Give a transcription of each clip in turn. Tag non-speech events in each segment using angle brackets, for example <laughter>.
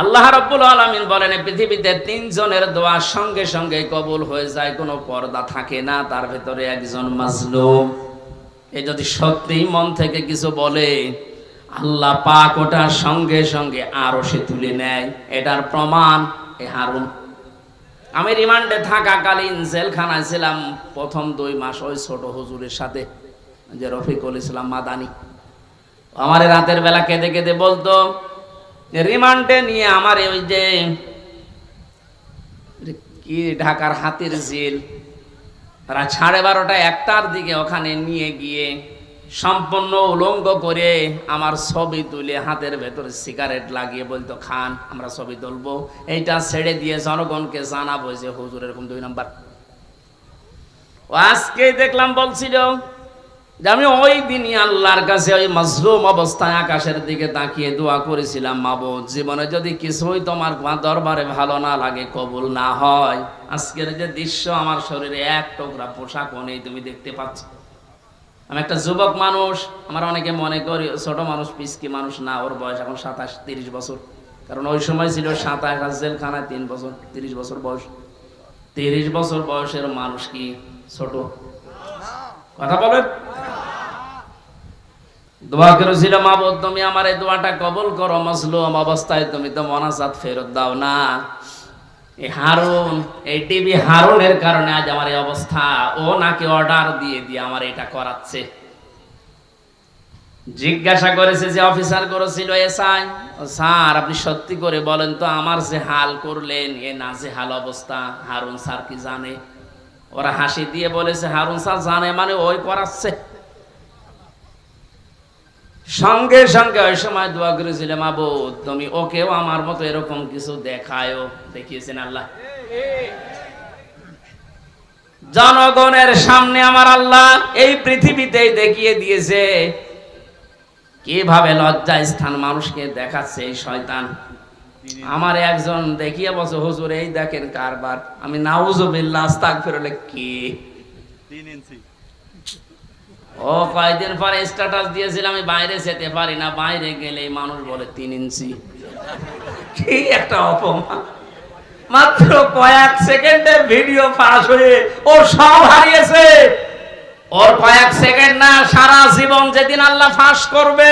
আল্লাহ রাব্বুল আলামিন বলেন পৃথিবীতে তিনজনের দোয়া সঙ্গে সঙ্গে কবুল হয়ে যায়, কোনো পর্দা থাকে না, তার ভেতরে একজন মাজলুম। এ যদি সত্যিই মন থেকে কিছু বলে, আল্লাহ পাক ওটার সঙ্গে সঙ্গে আরও সে তুলে নেয়। এটার প্রমাণ এ হারুন। আমি রিমান্ডে থাকাকালীন জেলখানায় ছিলাম, প্রথম দুই মাস ওই ছোট হুজুরের সাথে, যে রফিকুল ইসলাম মাদানি। আমার রাতের বেলা কেঁদে কেঁদে বলতো রিমান্ডে নিয়ে আমার ওই যে কি ঢাকার হাতির জেল রাত সাড়ে বারোটা একটার দিকে ওখানে নিয়ে গিয়ে সম্পূর্ণ উলঙ্গ করে আমার ছবি তুলে হাতের ভেতরে সিগারেট লাগিয়ে বলতো, খান, আমরা ছবি তুলবো। এইটা ছেড়ে দিয়ে জনগণকে জানাব যে হুজুর এরকম দুই নাম্বার। ও আজকে দেখলাম বলছিল যে আমি ওই দিনই আল্লাহর কাছে ওই মজলুম অবস্থায় আকাশের দিকে তাকিয়ে দোয়া করেছিলাম, মাবুদ, জীবনে যদি কিছুই তোমার দরবারে ভালো না লাগে, কবুল না হয়। আজকের যে দৃশ্য আমার শরীরে এক টুকরা পোশাকও নেই, তুমি দেখতে পাচ্ছ। আমি একটা যুবক মানুষ, আমার অনেকে মনে করি ছোট মানুষ পিসকি মানুষ না, ওর বয়স এখন সাতাশ, তিরিশ বছর। কারণ ওই সময় ছিল সাতাশ জেলখানায় তিন বছর, তিরিশ বছর বয়স। তিরিশ বছর বয়সের মানুষ কি ছোট? কথা বলেন? দোয়া করেছিল মাবুদ, তুমি আমার এই দোয়াটা কবল করো, মজলুম অবস্থায় তুমি তো মনাজাত ফেরত দাও না। এই হারুন, এই টিভি হারুনের কারণে আজ আমার এই অবস্থা। ও নাকি অর্ডার দিয়ে দিয়ে আমার এটা করাচ্ছে। জিজ্ঞাসা করেছে যে অফিসার করেছিল এসআই। স্যার, আপনি সত্যি করে বলেন তো, আমার যে হাল করলেন, এ না যে হাল অবস্থা। হারুন স্যার কি জানে? ওরা হাসি দিয়ে বলেছে, হারুন স্যার জানে মানে ওই করাচ্ছে। সঙ্গে সঙ্গে ওই সময় দোয়া করেছিলাম, আবু, তুমি ওকেও আমার মতো এরকম কিছু দেখায়ও দেখিয়েছেন আল্লাহ। জনগণের সামনে আমার আল্লাহ এই পৃথিবীতেই দেখিয়ে দিয়েছে কীভাবে লজ্জা স্থান মানুষকে দেখাচ্ছে এই শয়তান। আমার একজন দেখিয়ে বসে হুজুর, এই দেখেন কারবার। আমি, নাউজুবিল্লাহ, আস্তাগফিরুল্লাহ। কি? তিন ইঞ্চি। ও, কয়েকদিন পরে স্ট্যাটাস দিয়েছিল আমি বাইরে যেতে পারি না। বাইরে গেলে মানুষ বলে তিন ইঞ্চি। কি একটা অপমান। মাত্র কয়েক সেকেন্ডের ভিডিও ফাঁস হয়ে ও সব হারিয়েছে। ওর কয়েক সেকেন্ড না, সারা জীবন যেদিন আল্লাহ ফাঁস করবে,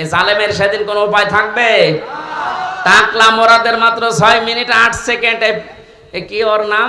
এ জালেমের সেদিন কোনো উপায় থাকবে? টাকলা মোরাদের মাত্র ছয় মিনিট আট সেকেন্ড। কি ওর নাম?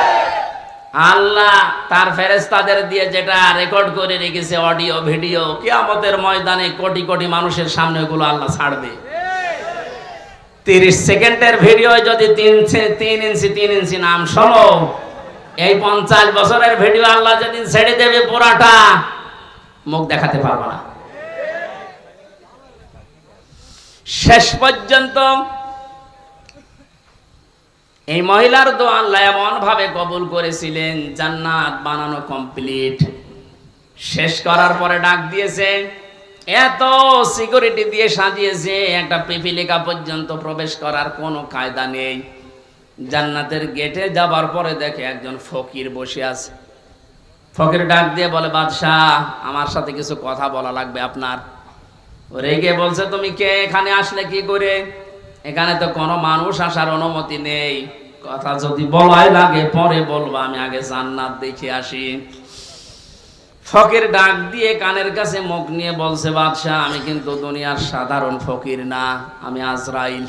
আল্লাহ তার ফেরেস্তাদের দিয়ে যেটা রেকর্ড করে রেখেছে অডিও ভিডিও কিয়ামতের ময়দানে কোটি কোটি মানুষের সামনে ওগুলো আল্লাহ ছাড়বে। তিরিশ সেকেন্ডের ভিডিও যদি তিন তিন ইঞ্চি তিন ইঞ্চি নাম শোনো, এই পঞ্চাশ বছরের ভিডিও আল্লাহ যেদিন ছেড়ে দেবে পুরাটা, মুখ দেখাতে পারব না। শেষ পর্যন্ত এই মহিলার দোয়া আল্লাহ এমন ভাবে কবুল করেছিলেন, জান্নাত বানানো কমপ্লিট। শেষ করার পরে ডাক দিয়েছে, এত সিকিউরিটি দিয়ে সাজিয়েছে, একটা পিপিলিকা পর্যন্ত প্রবেশ করার কোনো কায়দা নেই। জান্নাতের গেটে যাবার পরে দেখে একজন ফকির বসে আছে। ফকির ডাক দিয়ে বলে, বাদশাহ, আমার সাথে কিছু কথা বলা লাগবে আপনার। রেগে বলছে, তুমি কে? এখানে আসলে কি করে? এখানে তো কোনো মানুষ আসার অনুমতি নেই। কথা যদি বলাই লাগে, পরে বলব, আমি আগে জান্নাত দেখে আসি। ফকির ডাক দিয়ে কানের কাছে মুখ নিয়ে বলছে, বাদশাহ, আমি কিন্তু দুনিয়ার সাধারণ ফকির না, আমি আজরাইল।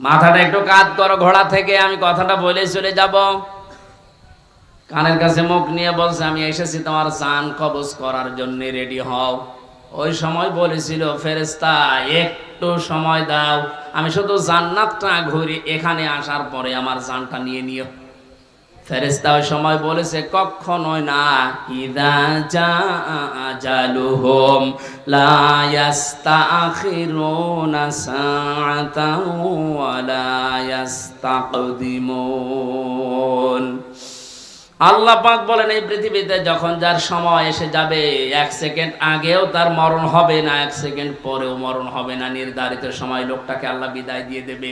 মাথাটা একটু কাত করো, ঘোড়া থেকে আমি কথাটা বলে চলে যাব। কানের কাছে মুখ নিয়ে বলছে, আমি এসেছি তোমার জান কবজ করার জন্য, রেডি হও। ওই সময় বলেছিল ফেরেস্তা একটু সময় দাও। আমি শুধু জান্নাতটা ঘুরি, এখানে আসার পরে আমার জানটা নিয়ে নিও। ফেরেস্তা ওই সময় বলেছে, কখনোই না। ইদা যা আজালুহুম লা ইয়াস্তাখিরুনা সাআতাও ওয়া লা ইয়াস্তাকদিমুন। আল্লাহ পাক বলেন, এই পৃথিবীতে যখন যার সময় এসে যাবে, এক সেকেন্ড আগেও তার মরণ হবে না, এক সেকেন্ড পরেও মরণ হবে না। নির্ধারিত সময় লোকটাকে আল্লাহ বিদায় দিয়ে দেবে।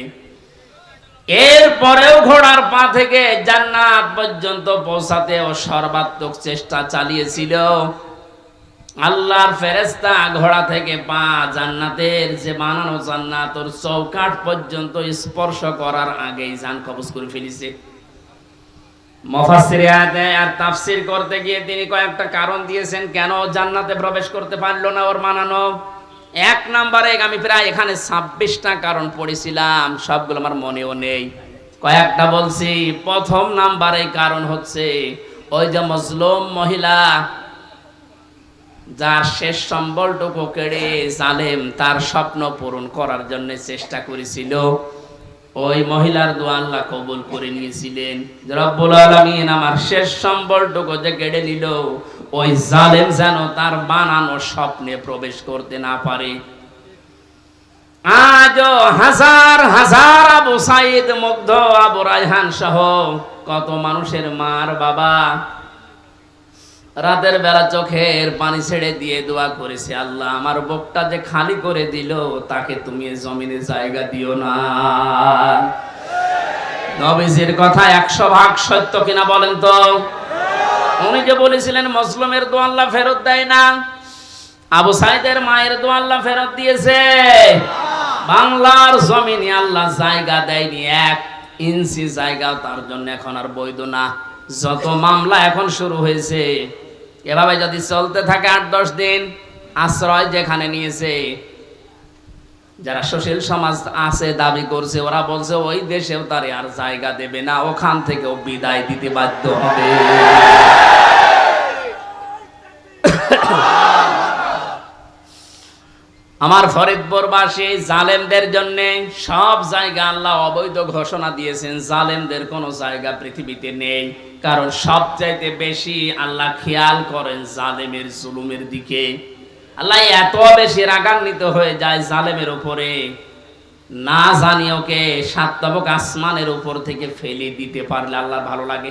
এরপরেও ঘোড়ার পা থেকে জান্নাত পর্যন্ত পৌঁছাতে ও সর্বাত্মক চেষ্টা চালিয়েছিল। আল্লাহর ফেরেস্তা ঘোড়া থেকে পা জান্নাতের যে বানানো জান্নাত ওর চৌকাঠ পর্যন্ত স্পর্শ করার আগেই জান কবজ করে ফেলেছে। আর তাফসির করতে গিয়ে তিনি কয়েকটা কারণ দিয়েছেন, কেন জান্নাতে প্রবেশ করতে পারল না ওর মানানো? এক আমি প্রায় এখানে ছাব্বিশটা কারণ পড়েছিলাম, সবগুলো আমার মনেও নেই। কয়েকটা বলছি, প্রথম নাম্বারে কারণ হচ্ছে ওই যে মজলুম মহিলা, যার শেষ সম্বলটুকু কেড়ে জালেম তার স্বপ্ন পূরণ করার জন্য চেষ্টা করেছিল। ওই মহিলার দোয়া আল্লাহ কবুল করে নিয়েছিলেন। রব্বুল আলামিন আমার শেষ সম্বলটুকু যে কেড়ে নিল, ওই জালেম যেন তার বানানো স্বপ্নে প্রবেশ করতে না পারে। আজ হাজার হাজার আবু সাইদ, মুগ্ধ আবু রায়হান সহ কত মানুষের মার বাবা রাতের বেলা চোখের পানি ছেড়ে দিয়ে দোয়া করেছে, আল্লাহ, আমার বুকটা যে খালি করে দিল, তাকে তুমি জমিনে জায়গা দিও না। নবীজির কথা একশো ভাগ সত্য কিনা বলেন তো? উনি যে বলেছিলেন, মুসলিমের দোয়া আল্লাহ ফেরত দেয় না। আবু সাইদের মায়ের দোয়া আল্লাহ ফেরত দিয়েছে। বাংলার জমিনে আল্লাহ জায়গা দেয়নি, এক ইঞ্চি জায়গা তার জন্য এখন আর বৈধ না। যত মামলা এখন শুরু হয়েছে এভাবে যদি চলতে থাকে আট, দশ দিন, আশ্রয় যেখানে নিয়েছে, যারা সুশীল সমাজ আছে, দাবি করছে, ওরা বলছে, ওই দেশেও তারে আর জায়গা দেবে না, ওখান থেকেও বিদায় দিতে বাধ্য হবে। আমার ফরিদপুরবাসী, জালেমদের জন্য সব জায়গা আল্লাহ অবৈধ ঘোষণা দিয়েছেন, জালেমদের কোনো জায়গা পৃথিবীতে নেই। কারণ সবচাইতে বেশি আল্লাহ খেয়াল করেন জালেমের জুলুমের দিকে। আল্লাহ এত বেশি রাগান্বিত হয়ে যায় জালেমের উপরে। না জানি ওকে সাতবক আসমানের উপর থেকে ফেলে দিতে পারলে আল্লাহ ভালো লাগে।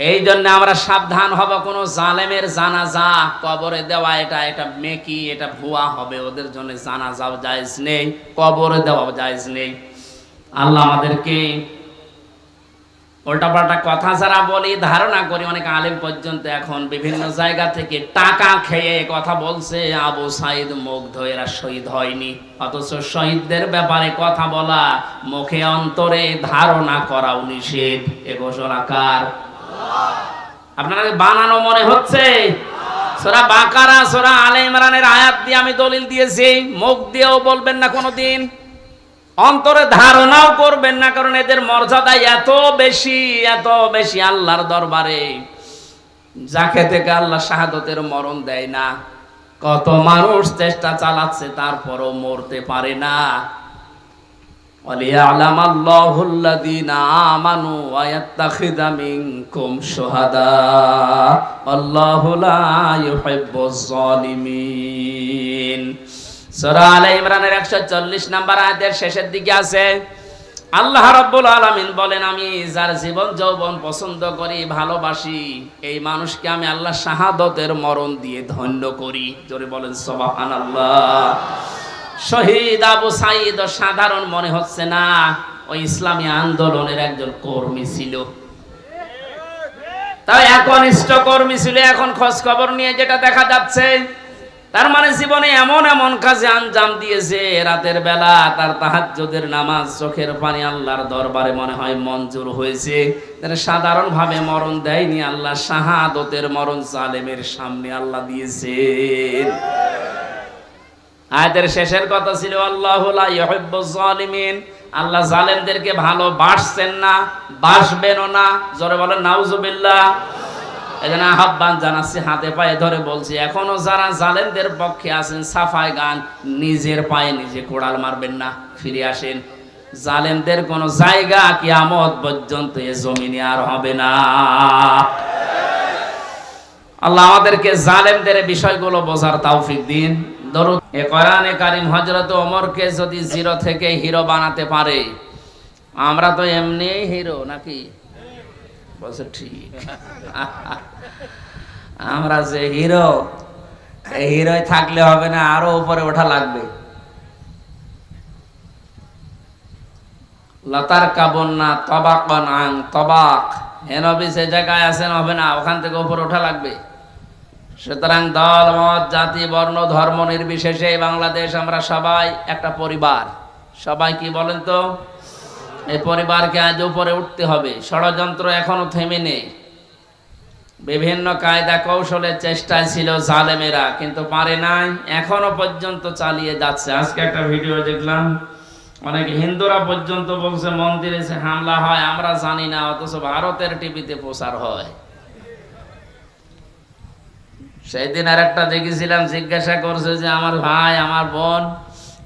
এই জন্য আমরা সাবধান হব, কোনো জালেমের জানাজা কবরে দেওয়া, এটা এটা মেকি, এটা ভুয়া হবে, ওদের জন্য জানাজাও জায়েজ নেই, কবরে দেওয়া জায়েজ নেই। আল্লাহ আমাদেরকে উল্টাপাল্টা কথা যারা বলি, ধারণা করি, অনেক আলেম পর্যন্ত এখন বিভিন্ন জায়গা থেকে টাকা খেয়ে কথা বলছে, আবু সাইদ মুগ্ধ, এরা শহীদ হয়নি। অথচ শহীদদের ব্যাপারে কথা বলা, মুখে অন্তরে ধারণা করাও নিষেধ। এ ঘোষণা কার? আপনারা বানানো মনে হচ্ছে? সোরা বাকারা, সোরা আলে ইমরানের আয়াত দিয়ে আমি দলিল দিয়েছি। মুখ দিয়েও বলবেন না কোনোদিন। অন্তরে ধারণাও করবেন না, কারণ এদের মর্যাদা এত বেশি এত বেশি আল্লাহর দরবারে। যাকে থেকে আল্লাহ শাহাদতের মরণ দেয় না, কত মানুষ চেষ্টা চালাচ্ছে, তারপরও মরতে পারে না। وليعلم الله الذين آمنوا ويتخذ منكم شهداء والله لا يحب الظالمين সূরা আলে ইমরানের 140 নাম্বার আয়াতের শেষের দিকে আছে আল্লাহ রাব্বুল আলামিন বলেন আমি যার জীবন যৌবন পছন্দ করি ভালোবাসি এই মানুষকে আমি আল্লাহ শাহাদতের মরণ দিয়ে ধন্য করি জোরে বলেন সুবহানাল্লাহ শহীদ আবু সাইদ সাধারণ মনে হচ্ছে না। ওই ইসলামী আন্দোলনের একজন কর্মী ছিল। তাই একনিষ্ঠ কর্মী ছিল। এখন খোঁজ খবর নিয়ে যেটা দেখা যাচ্ছে, তার মানে জীবনে এমন এমন কাজে আঞ্জাম দিয়েছে। রাতের বেলা তার তাহাজ্জুদের নামাজ চোখের পানি আল্লাহর দরবারে মনে হয় মঞ্জুর হয়েছে। তার সাধারণ ভাবে মরণ দেয়নি আল্লাহ, শাহাদতের মরণ সালেমের সামনে আল্লাহ দিয়েছেন। আয়াতের শেষের কথা ছিল, আল্লাহ জালিমিন আল্লাহ জালেমদেরকে ভালো বাসছেন না, বাসবেনও না। জোরে বলেন, নাউজুবিল্লাহ। এখানে আহ্বান জানাচ্ছি, হাতে পায়ে ধরে বলছি, এখনও যারা জালেমদের পক্ষে আছেন সাফাই গান, নিজের পায়ে নিজে কোড়াল মারবেন না, ফিরে আসেন। জালেমদের কোন জায়গা কিয়ামত পর্যন্ত এ জমিনে আর হবে না। আল্লাহ আমাদেরকে জালেমদের বিষয়গুলো বোঝার তৌফিক দিন। দরুদ এ কোরআনে কারিম ওমরকে যদি জিরো থেকে হিরো বানাতে পারে, আমরা তো এমনি হিরো নাকি? বলছে, ঠিক। <laughs> আমরা যে হিরো হিরোয় থাকলে হবে না, আরও উপরে ওঠা লাগবে। লতার কাবন্না তবাক। আং তবাক হেনবি সে জায়গায় আসেন হবে না, ওখান থেকে উপরে ওঠা লাগবে। সুতরাং দল, মত, জাতি, বর্ণ, ধর্ম নির্বিশেষে বাংলাদেশ আমরা সবাই একটা পরিবার। সবাই কি বলেন তো? এই পরিবারকে আজ উপরে উঠতে হবে। ষড়যন্ত্র এখনও থেমে নেই। বিভিন্ন কায়দা কৌশলের চেষ্টায় ছিল জালেমেরা, কিন্তু পারে নাই, এখনও পর্যন্ত চালিয়ে যাচ্ছে। আজকে একটা ভিডিও দেখলাম, অনেক হিন্দুরা পর্যন্ত বলছে, মন্দিরে হামলা হয়, আমরা জানি না, অথচ ভারতের টিভিতে প্রচার হয়। সেই দিন আর একটা দেখেছিলাম, জিজ্ঞাসা করছে যে, আমার ভাই, আমার বোন,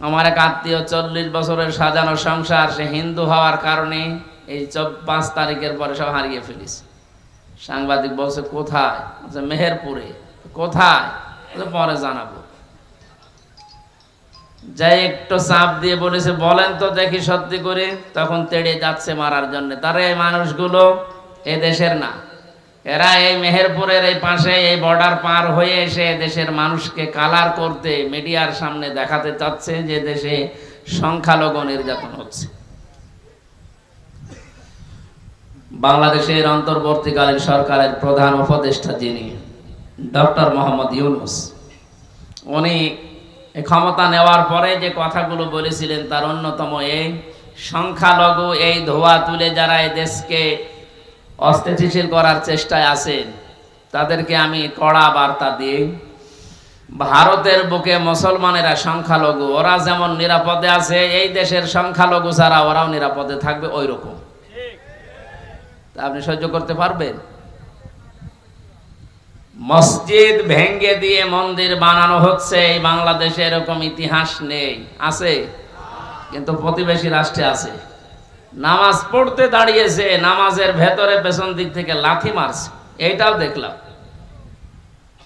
আমার এক আত্মীয় চল্লিশ বছরের সাজানো সংসার, সে হিন্দু হওয়ার কারণে এই চব- পাঁচ তারিখের পরে সব হারিয়ে ফেলিস সাংবাদিক বলছে, কোথায়? মেহেরপুরে। কোথায়? পরে জানাব। যাই একটু চাপ দিয়ে বলেছে, বলেন তো দেখি সত্যি করে। তখন তেড়ে যাচ্ছে মারার জন্য। তারা এই মানুষগুলো এ দেশের না। এরা এই মেহেরপুরের এই পাশে এই বর্ডার পার হয়ে এসে দেশের মানুষকে কালার করতে মিডিয়ার সামনে দেখাতে চাচ্ছে যে দেশে সংখ্যালঘু নির্যাতন হচ্ছে। বাংলাদেশের অন্তর্বর্তীকালীন সরকারের প্রধান উপদেষ্টা যিনি, ডক্টর মোহাম্মদ ইউনুস, উনি ক্ষমতা নেওয়ার পরে যে কথাগুলো বলেছিলেন তার অন্যতম এই, সংখ্যালঘু এই ধোয়া তুলে যারা এই দেশকে অস্থিতিশীল করার চেষ্টায় আছেন। তাদেরকে আমি কড়া বার্তা দিই। ভারতের বুকে মুসলমানেরা সংখ্যালঘু, ওরা যেমন নিরাপদে আছে, এই দেশের সংখ্যালঘু ছাড়া ওরাও নিরাপদে থাকবে ওই রকম আপনি সহ্য করতে পারবেন? মসজিদ ভেঙ্গে দিয়ে মন্দির বানানো হচ্ছে, এই বাংলাদেশে এরকম ইতিহাস নেই। আছে, কিন্তু প্রতিবেশী রাষ্ট্রে আছে। নামাজ পড়তে দাঁড়িয়েছে, নামাজের ভেতরে পেছন দিক থেকে লাথি মারছে। এইটাও দেখলাম।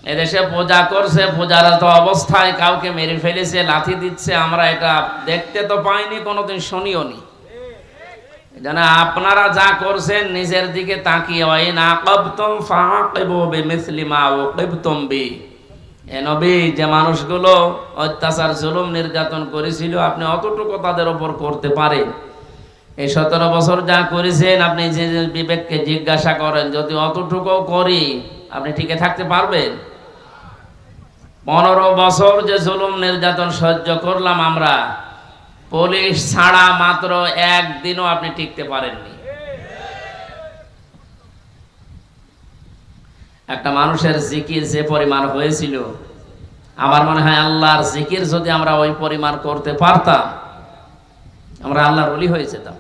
এদেশে পূজা করছে পূজারত অবস্থায় কাউকে মেরে ফেলেছে, লাথি দিচ্ছে, আমরা এটা দেখতে তো পাইনি, কোনোদিন শুনিও নি। জানা, আপনারা যা করছেন, নিজের দিকে তাকিয়ে না কবতম ফাঁকিবু বি। এ যে মানুষগুলো অত্যাচার, জুলুম নির্যাতন করেছিল, আপনি অতটুকু তাদের ওপর করতে পারেন। এই সতেরো বছর যা করেছেন, আপনি যে বিবেককে জিজ্ঞাসা করেন, যদি অতটুকু করি, আপনি টিকে থাকতে পারবেন? পনেরো বছর যে জুলুম নির্যাতন সহ্য করলাম আমরা, পুলিশ ছাড়া মাত্র একদিনও আপনি টিকতে পারেননি। একটা মানুষের জিকির যে পরিমাণ হয়েছিল, আমার মনে হয় আল্লাহর জিকির যদি আমরা ওই পরিমাণ করতে পারতাম, আমরা আল্লাহর অলি হয়ে যেতাম।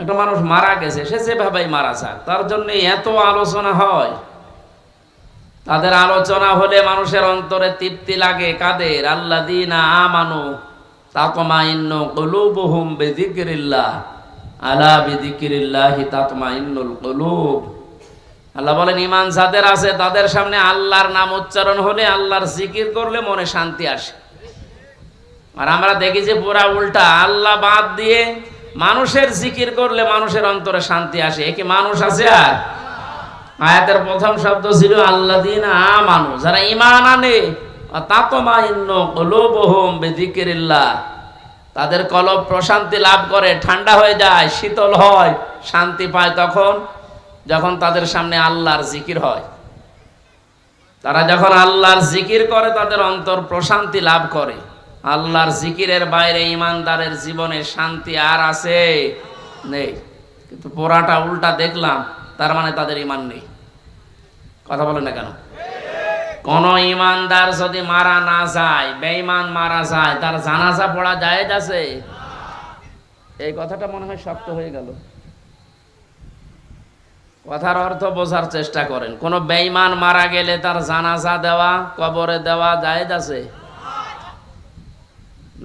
একটা মানুষ মারা গেছে, সে যেভাবেই মারা যাক, তার জন্য এত আলোচনা হয়। তাদের আলোচনা হলে মানুষের অন্তরে তৃপ্তি লাগে, কাদের? আল্লাহ দিনা আমানু তাতমাইন্ন কলুবহুম বেদিকিরিল্লাহ আলা বিদিকিরিল্লাহি তাতমাইন্নুল কলুব। আল্লাহ বলেন ইমান যাদের আছে, তাদের সামনে আল্লাহর নাম উচ্চারণ হলে আল্লাহর জিকির করলে মনে শান্তি আসে। আর আমরা দেখি যে পুরা উল্টা, আল্লাহ বাদ দিয়ে মানুষের জিকির করলে মানুষের অন্তরে শান্তি আসে। এ কি মানুষ আছে আর? আয়াতের প্রথম শব্দ ছিল আল্লাহ দিন আমানু যারা ইমান আনে তাতমাইন্ন কলুবহুম বিযিকরিল্লাহ তাদের কলব প্রশান্তি লাভ করে, ঠান্ডা হয়ে যায়, শীতল হয়, শান্তি পায় তখন, যখন তাদের সামনে আল্লাহর জিকির হয়। তারা যখন আল্লাহর জিকির করে, তাদের অন্তর প্রশান্তি লাভ করে। আল্লাহর জিকিরের বাইরে ইমানদারের জীবনে শান্তি আর আছে? নেই। কিন্তু পোড়াটা উল্টা দেখলাম, তার মানে তাদের ইমান নেই। কথা বলেন না কেন? কোন ইমানদার যদি মারা না যায়, বেঈমান মারা যায়, তার জানাজা পড়া যায় আছে? এই কথাটা মনে হয় শক্ত হয়ে গেল। কথার অর্থ বোঝার চেষ্টা করেন। কোন বেঈমান মারা গেলে তার জানাজা দেওয়া, কবরে দেওয়া যায় আছে?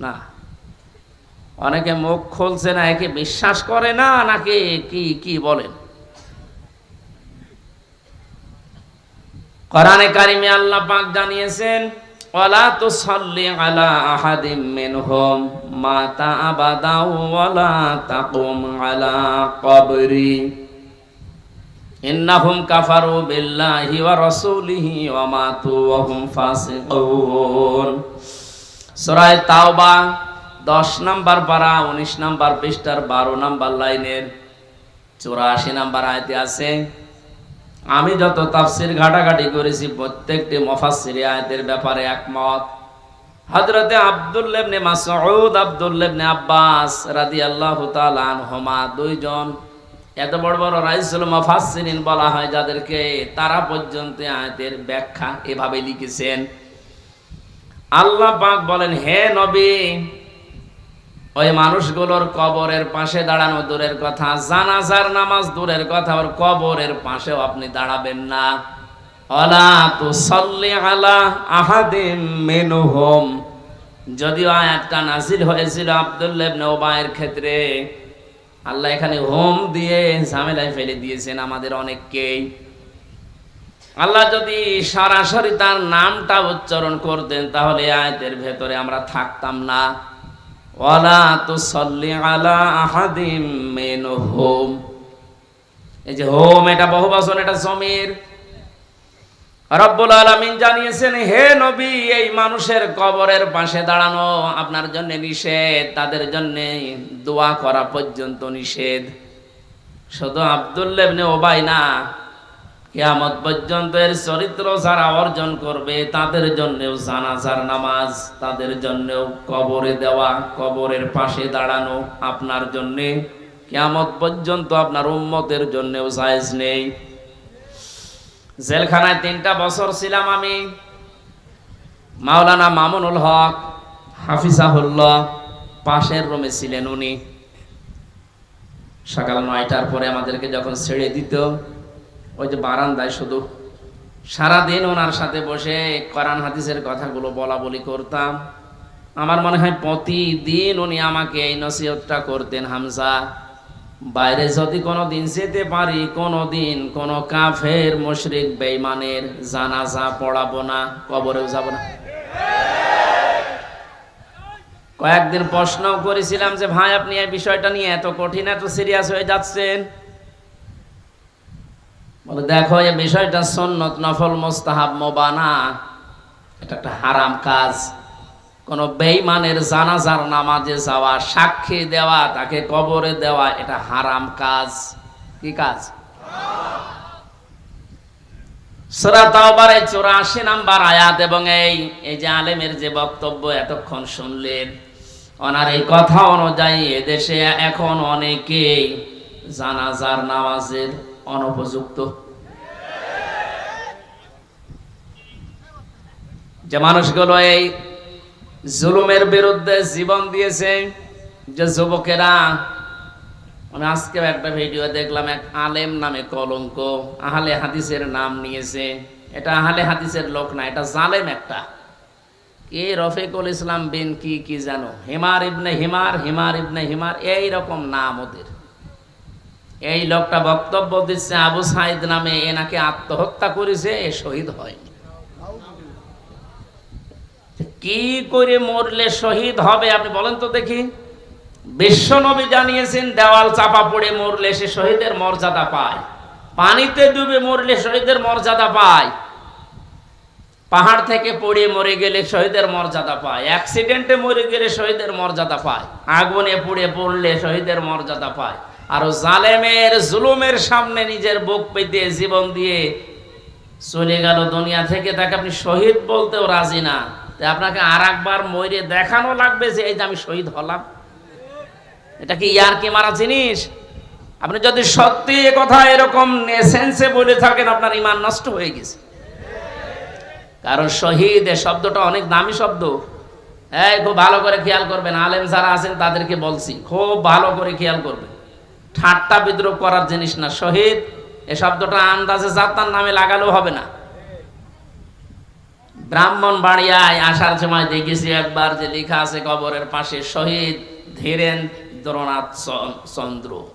না। অনেকে মুখ খুলছে না একে বিশ্বাস করে না নাকি কি কি বলেন? কোরআনে কারিমে আল্লাহ পাক জানিয়েছেন, ওয়ালা আলা আহাদিম মাতা আবাদা ওয়ালা তাকুম আলা কবরি। ইন্নাহুম কাফারু বিল্লাহি ওয়া রাসূলিহি ওয়া মাতু ওয়া হুম ফাসিকুন। সূরা তাওবা 10 নাম্বার পারা 19 নাম্বার পৃষ্ঠার 12 নাম্বার লাইনের 84 নাম্বার আয়াতে আছে। আমি যত তাফসির ঘাটাঘাটি করেছি, প্রত্যেকটি মুফাসসির আয়াতের ব্যাপারে একমত। ইবনে মাসউদ, আব্দুল্লাহ ইবনে আব্বাস রাদিয়াল্লাহু তাআলা আনহুমা দুইজন এত বড় বড় রাইসুল মুফাসসিরিন বলা হয়, যাদেরকে তারা পর্যন্ত আয়াতের ব্যাখ্যা এভাবে লিখেছেন। আল্লাহ পাক বলেন, হে নবী, ওই মানুষগুলোর কবরের পাশে দাঁড়ানো দূরের কথা, জানাজার নামাজ দূরের কথা, ওর কবরের পাশেও আপনি দাঁড়াবেন না। অলা তু সল্লি আলা আহাদিম মিনহুম। যদিও আয়াতটা নাজিল হয়েছিল আব্দুল্লাহ ইবনে ওবায়ের ক্ষেত্রে, আল্লাহ এখানে হোম দিয়ে ঝামেলায় ফেলে দিয়েছেন আমাদের অনেককেই। আল্লাহ যদি সরাসরি তার নামটা উচ্চারণ করতেন, তাহলে আয়াতের ভেতরে আমরা থাকতাম না। ওয়ালা তুসাল্লি আলা আহাদিম মিনহুম। এই যে হোম, এটা বহুবচন এটা জমির। রব্বুল আলামিন জানিয়েছেন, হে নবী, এই মানুষের কবরের পাশে দাঁড়ানো আপনার জন্য নিষেধ, তাদের জন্য দোয়া করা পর্যন্ত নিষেধ। শুধু আব্দুল্লাহ ইবনে ওবাই না কিয়ামত পর্যন্ত এর চরিত্র যারা অর্জন করবে, তাদের জন্যেও জানাজার নামাজ, তাদের জন্যেও কবরে দেওয়া, কবরের পাশে দাঁড়ানো আপনার জন্যে। কেয়ামত পর্যন্ত আপনার উম্মতের জন্যেও জায়েজ নেই। জেলখানায় তিনটা বছর ছিলাম আমি। মাওলানা মামুনুল হক, হাফিজাহুল্লাহ, পাশের রুমে ছিলেন উনি। সকাল নয়টার পরে আমাদেরকে যখন ছেড়ে দিত ওই যে বারান্দায় শুধু সারাদিন ওনার সাথে বসে কোরআন হাদিসের কথাগুলো বলা বলি করতাম। আমার মনে হয় প্রতিদিন উনি আমাকে এই নসিহতটা করতেন হামজা। বাইরে যদি কোনো দিন যেতে পারি, কোনো দিন কোনো কাফের, মুশরিক, বেঈমানের জানাজা পড়াবো না, কবরেও যাব না। কয়েকদিন প্রশ্ন করেছিলাম যে, ভাই, আপনি এই বিষয়টা নিয়ে এত কঠিন, এত সিরিয়াস হয়ে যাচ্ছেন। বলে, দেখো, এই বিষয়টা সন্নত, নফল, মোস্তাহাব, মোবানা। এটা একটা হারাম কাজ। কোন বেইমানের জানাজার নামাজে যাওয়া, সাক্ষী দেওয়া, তাকে কবরে দেওয়া, এটা হারাম কাজ। কি কাজ? সূরা তাওবার 84 নাম্বার আয়াত এবং এই এই যে আলেমের যে বক্তব্য এতক্ষণ শুনলেন, ওনার এই কথা অনুযায়ী এদেশে এখন অনেকেই জানাজার নামাজের অনুপযুক্ত। যে মানুষগুলো এই জুলুমের বিরুদ্ধে জীবন দিয়েছে, যে যুবকেরা মানে আজকে একটা ভিডিও দেখলাম, এক আলেম নামে কলঙ্ক, আহলে হাদিসের নাম নিয়েছে। এটা আহলে হাদিসের লোক না, এটা জালেম একটা। কে রফিকুল ইসলাম বিন কি কি জানো? হিমার ইবনে হিমার হিমার ইবনে হিমার এই রকম নাম ওদের। এই লোকটা বক্তব্য দিচ্ছে, আবু সাইদ নামে এনাকে আত্মহত্যা করেছে, এ শহীদ হয়নি কি করে মরলে শহীদ হবে, আপনি বলেন তো দেখি। বিশ্বনবী জানিয়েছেন, দেওয়াল চাপা পড়ে মরলে সে শহীদের মর্যাদা পায়। পানিতে ডুবে মরলে শহীদের মর্যাদা পায়। পাহাড় থেকে পড়ে মরে গেলে শহীদের মর্যাদা পায়। অ্যাক্সিডেন্টে মরে গেলে শহীদের মর্যাদা পায়। আগুনে পুড়ে পড়লে শহীদের মর্যাদা পায়। আর জালেমের জুলুমের সামনে নিজের বুক পেতে জীবন দিয়ে চলে গেল দুনিয়া থেকে, তাকে আপনি শহীদ বলতেও রাজি না। তাই আপনাকে আর একবার মরে দেখানো লাগবে যে এই যে আমি শহীদ হলাম। এটা কি ইয়ার কি মারা জিনিস? আপনি যদি সত্যি এ কথা এরকম নেসেন্সে বলে থাকেন, আপনার ইমান নষ্ট হয়ে গেছে। কারণ শহীদ এ শব্দটা অনেক দামি শব্দ। হ্যাঁ খুব ভালো করে খেয়াল করবেন, আলেম যারা আছেন তাদেরকে বলছি, খুব ভালো করে খেয়াল করবেন। ঠাট্টা বিদ্রোহ করার জিনিস না, শহীদ। এ শব্দটা আন্দাজে যাত্রার নামে লাগালেও হবে না। ব্রাহ্মণ বাড়িয়ায় আসার সময় দেখেছি একবার যে লেখা আছে কবরের পাশে, শহীদ ধীরেন্দ্রনাথ চ- চন্দ্র।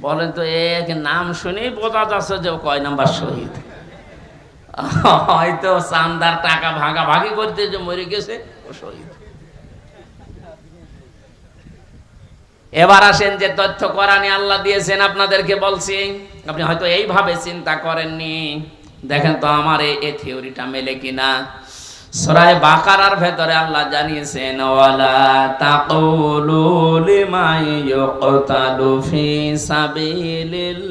বলেন তো, এক নাম শুনেই বোঝা যাচ্ছে যে কয় নাম্বার শহীদ। হয়তো চান্দার টাকা ভাগাভাগি করতে যে মরে গেছে, ও শহীদ। এবার আসেন যে তথ্য কোরআনে আল্লাহ দিয়েছেন আপনাদেরকে বলছি, আপনি হয়তো এইভাবে চিন্তা করেননি। দেখেন তো আমার এই থিওরিটা মেলে কিনা। সরায় বাকারার ভেতরে আল্লাহ জানিয়েছেন, ওয়ালা তাকুলু লিমা ইউকতালু ফি সাবিলিল্লাহ।